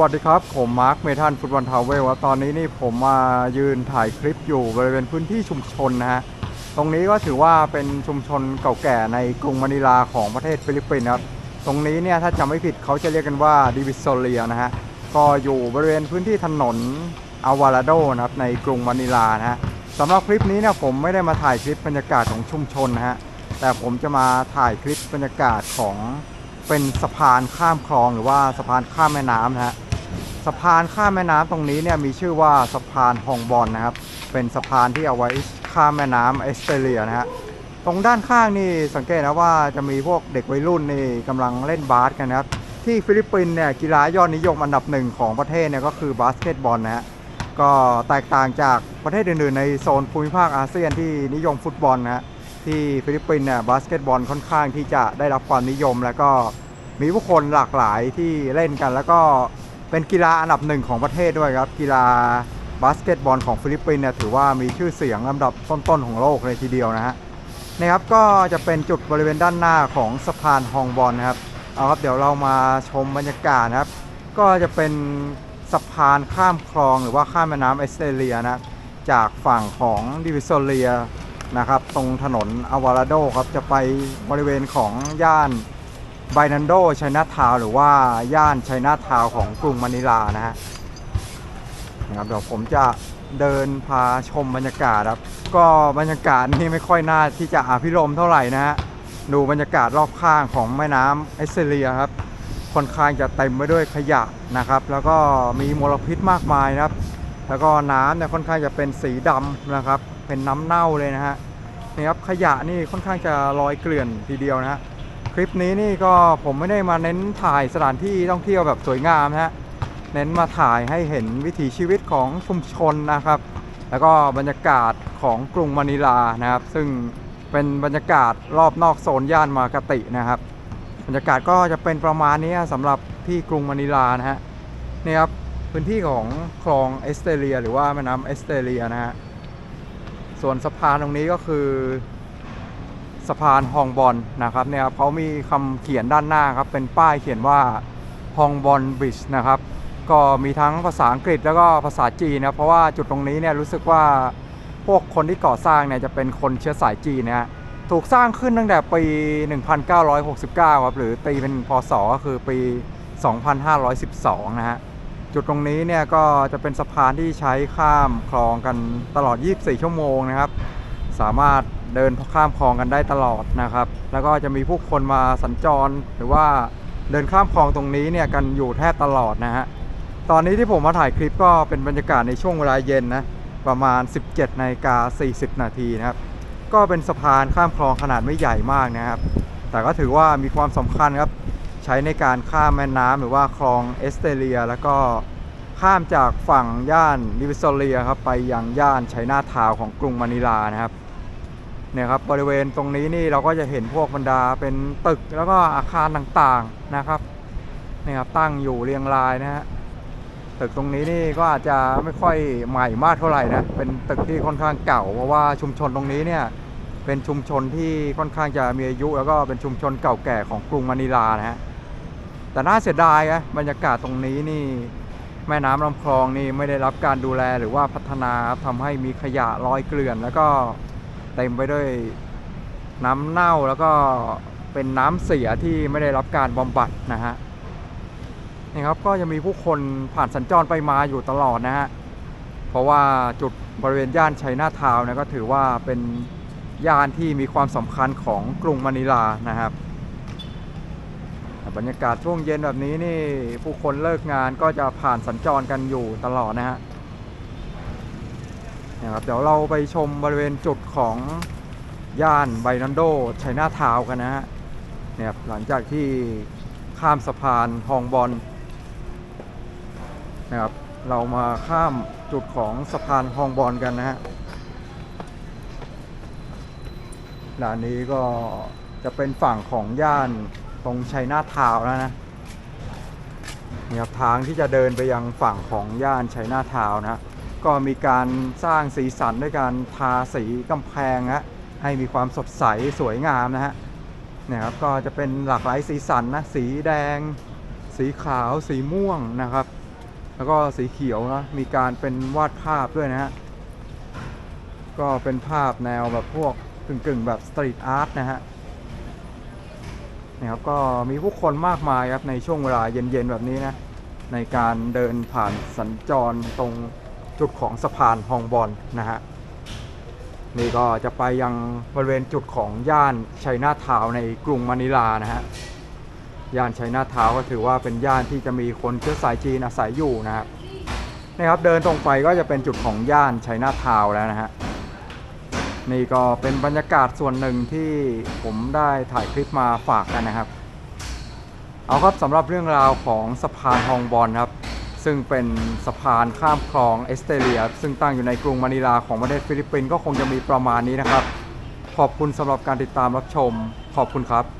วัสดีครับ ผมมาร์คเมทันฟุตบอลทาวเวลตอนนี้นี่ผมมายืนถ่ายคลิปอยู่บริเวณพื้นที่ชุมชนนะฮะ ตรงนี้ก็ถือว่าเป็นชุมชนเก่าแก่ในกรุงมะนิลาของประเทศฟิลิปปินส์ครับ ตรงนี้เนี่ยถ้าจำไม่ผิดเขาจะเรียกกันว่าดิวิโซเลียนะฮะ ก็อยู่บริเวณพื้นที่ถนนอาวาลาโดนะครับในกรุงมะนิลานะฮะสำหรับคลิปนี้เนี่ยผมไม่ได้มาถ่ายคลิปบรรยากาศของชุมชนนะฮะ แต่ผมจะมาถ่ายคลิปบรรยากาศของเป็นสะพานข้ามคลองหรือว่าสะพานข้ามแม่น้ำนะฮะะพานข้ามแม่น้ำตรงนี้เนี่ยมีชื่อว่าสะพานฮองบอนนะครับ เป็นสะพานที่เอาไว้ข้ามแม่น้ำเอสเตรเลียนะฮะตรงด้านข้างนี่สังเกตนะว่าจะมีพวกเด็กวัยรุ่นนี่กำลังเล่นบาสกันนะครับ ที่ฟิลิปปินส์เนี่ยกีฬายอดนิยมอันดับหนึ่งของประเทศเนี่ยก็คือบาสเกตบอลนะฮะก็แตกต่างจากประเทศอื่นๆในโซนภูมิภาคอาเซียนที่นิยมฟุตบอลนะฮะที่ฟิลิปปินส์เนี่ยบาสเกตบอลค่อนข้างที่จะได้รับความนิยม แล้วก็มีผู้คนหลากหลายที่เล่นกันแล้วก็ เป็นกีฬาอันดับหนึ่งของประเทศด้วยครับ กีฬาบาสเกตบอลของฟิลิปปินส์เนี่ยถือว่ามีชื่อเสียงลำดับต้นๆของโลกเลยทีเดียวนะฮะนะครับก็จะเป็นจุดบริเวณด้านหน้าของสะพานฮองบอลนะครับเอาครับเดี๋ยวเรามาชมบรรยากาศนะครับ ก็จะเป็นสะพานข้ามคลองหรือว่าข้ามแม่น้ำเอสเตเลียนะจากฝั่งของดิวิโซเลียนะครับ ตรงถนนอาวาราโดครับจะไปบริเวณของย่าน ไบนันโดไชน่าทาวหรือว่าย่านไชน่าทาวของกรุงมะนิลานะฮะนะครับเดี๋ยวผมจะเดินพาชมบรรยากาศครับ ก็บรรยากาศนี่ไม่ค่อยน่าที่จะอาพิรมเท่าไหร่นะฮะดูบรรยากาศรอบข้างของแม่น้ำเอสเตรเลียครับค่อนข้างจะเต็มไปด้วยขยะนะครับ แล้วก็มีมลพิษมากมายนะครับ แล้วก็น้ำเนี่ยค่อนข้างจะเป็นสีดำนะครับ เป็นน้ำเน่าเลยนะฮะนี่ครับขยะนี่ค่อนข้างจะลอยเกลื่อนทีเดียวนะฮะ คลิปนี้นี่ก็ผมไม่ได้มาเน้นถ่ายสถานที่ท่องเที่ยวแบบสวยงามนะฮะ เน้นมาถ่ายให้เห็นวิถีชีวิตของชุมชนนะครับ แล้วก็บรรยากาศของกรุงมะนิลานะครับ ซึ่งเป็นบรรยากาศรอบนอกโซนย่านมากาตินะครับ บรรยากาศก็จะเป็นประมาณนี้สำหรับที่กรุงมะนิลานะฮะนี่ครับพื้นที่ของคลองเอสเตรเลีย หรือว่าแม่น้ำเอสเตรเลียนะฮะส่วนสะพานตรงนี้ก็คือ สะพานฮองบอลนะครับเนี่ยครับเขามีคำเขียนด้านหน้าครับเป็นป้ายเขียนว่าฮองบอลบริดจ์นะครับก็มีทั้งภาษาอังกฤษแล้วก็ภาษาจีนนะเพราะว่าจุดตรงนี้เนี่ยรู้สึกว่าพวกคนที่ก่อสร้างเนี่ยจะเป็นคนเชื้อสายจีนนะฮะถูกสร้างขึ้นตั้งแต่ปี 1969 ครับ หรือตีเป็นพศก็คือปี 2512 นะฮะ จุดตรงนี้เนี่ยก็จะเป็นสะพานที่ใช้ข้ามคลองกันตลอด 24 ชั่วโมงนะครับ สามารถ เดินข้ามคลองกันได้ตลอดนะครับ แล้วก็จะมีผู้คนมาสัญจรหรือว่าเดินข้ามคลองตรงนี้เนี่ยกันอยู่แทบตลอดนะฮะตอนนี้ที่ผมมาถ่ายคลิปก็เป็นบรรยากาศในช่วงเวลาเย็นนะประมาณ 17นาฬิกา40 นาทีนะครับ ก็เป็นสะพานข้ามคลองขนาดไม่ใหญ่มากนะครับ แต่ก็ถือว่ามีความสำคัญครับใช้ในการข้ามแม่น้ำหรือว่าคลองเอสเตรเลีย แล้วก็ข้ามจากฝั่งย่านดิวิโซเลียครับไปยังย่านไชน่าทาวของกรุงมะนิลานะครับ เนี่ยครับบริเวณตรงนี้นี่เราก็จะเห็นพวกบรรดาเป็นตึกแล้วก็อาคารต่างๆนะครับเนี่ยครับตั้งอยู่เรียงรายนะฮะตึกตรงนี้นี่ก็อาจจะไม่ค่อยใหม่มากเท่าไหร่นะเป็นตึกที่ค่อนข้างเก่าเพราะว่าชุมชนตรงนี้เนี่ยเป็นชุมชนที่ค่อนข้างจะมีอายุ แล้วก็เป็นชุมชนเก่าแก่ของกรุงมะนิลานะฮะแต่น่าเสียดายนะบรรยากาศตรงนี้นี่แม่น้ำลำคลองนี่ไม่ได้รับการดูแลหรือว่าพัฒนาทำให้มีขยะลอยเกลื่อนแล้วก็ เต็มไปด้วยน้ำเน่าแล้วก็เป็นน้ำเสียที่ไม่ได้รับการบำบัดนะฮะนี่ครับก็จะมีผู้คนผ่านสัญจรไปมาอยู่ตลอดนะฮะเพราะว่าจุดบริเวณย่านชัยนาทาวน์นี่ยก็ถือว่าเป็นย่านที่มีความสำคัญของกรุงมะนิลานะครับบรรยากาศช่วงเย็นแบบนี้นี่ผู้คนเลิกงานก็จะผ่านสัญจรกันอยู่ตลอดนะฮะ นะครับเดี๋ยวเราไปชมบริเวณจุดของย่านไบนันโดไชน่าทาวกันนะฮะเนี่ยหลังจากที่ข้ามสะพานฮองบอลนะครับเรามาข้ามจุดของสะพานฮองบอลกันนะฮะด้านนี้ก็จะเป็นฝั่งของย่านตรงชัยนาทาวน์แล้วนะนี่ครับทางที่จะเดินไปยังฝั่งของย่านชัยนาทาวนะ ก็มีการสร้างสีสันด้วยการทาสีกำแพงนะให้มีความสดใสสวยงามนะฮะเนี่ยครับก็จะเป็นหลากหลายสีสันนะสีแดง สีขาวสีม่วงนะครับ แล้วก็สีเขียวนะมีการเป็นวาดภาพด้วยนะฮะก็เป็นภาพแนวแบบพวกกึ่งๆแบบสตรีทอาร์ตนะฮะนะครับก็มีผู้คนมากมายครับในช่วงเวลาเย็นๆแบบนี้นะในการเดินผ่านสัญจรตรง จุดของสะพานฮองบอลนะฮะนี่ก็จะไปยังบริเวณจุดของย่านชัยนาทาวในกรุงมะนิลานะฮะย่านชัยนาทาวก็ถือว่าเป็นย่านที่จะมีคนเชื้อสายจีนอาศัยอยู่นะครับนะครับเดินตรงไปก็จะเป็นจุดของย่านชัยนาทาวแล้วนะฮะนี่ก็เป็นบรรยากาศส่วนหนึ่งที่ผมได้ถ่ายคลิปมาฝากกันนะครับ เอาครับสำหรับเรื่องราวของสะพานฮองบอลครับ ซึ่งเป็นสะพานข้ามคลองเอสเตเรีย ซึ่งตั้งอยู่ในกรุงมะนิลาของประเทศฟิลิปปินส์ก็คงจะมีประมาณนี้นะครับ ขอบคุณสำหรับการติดตามรับชม ขอบคุณครับ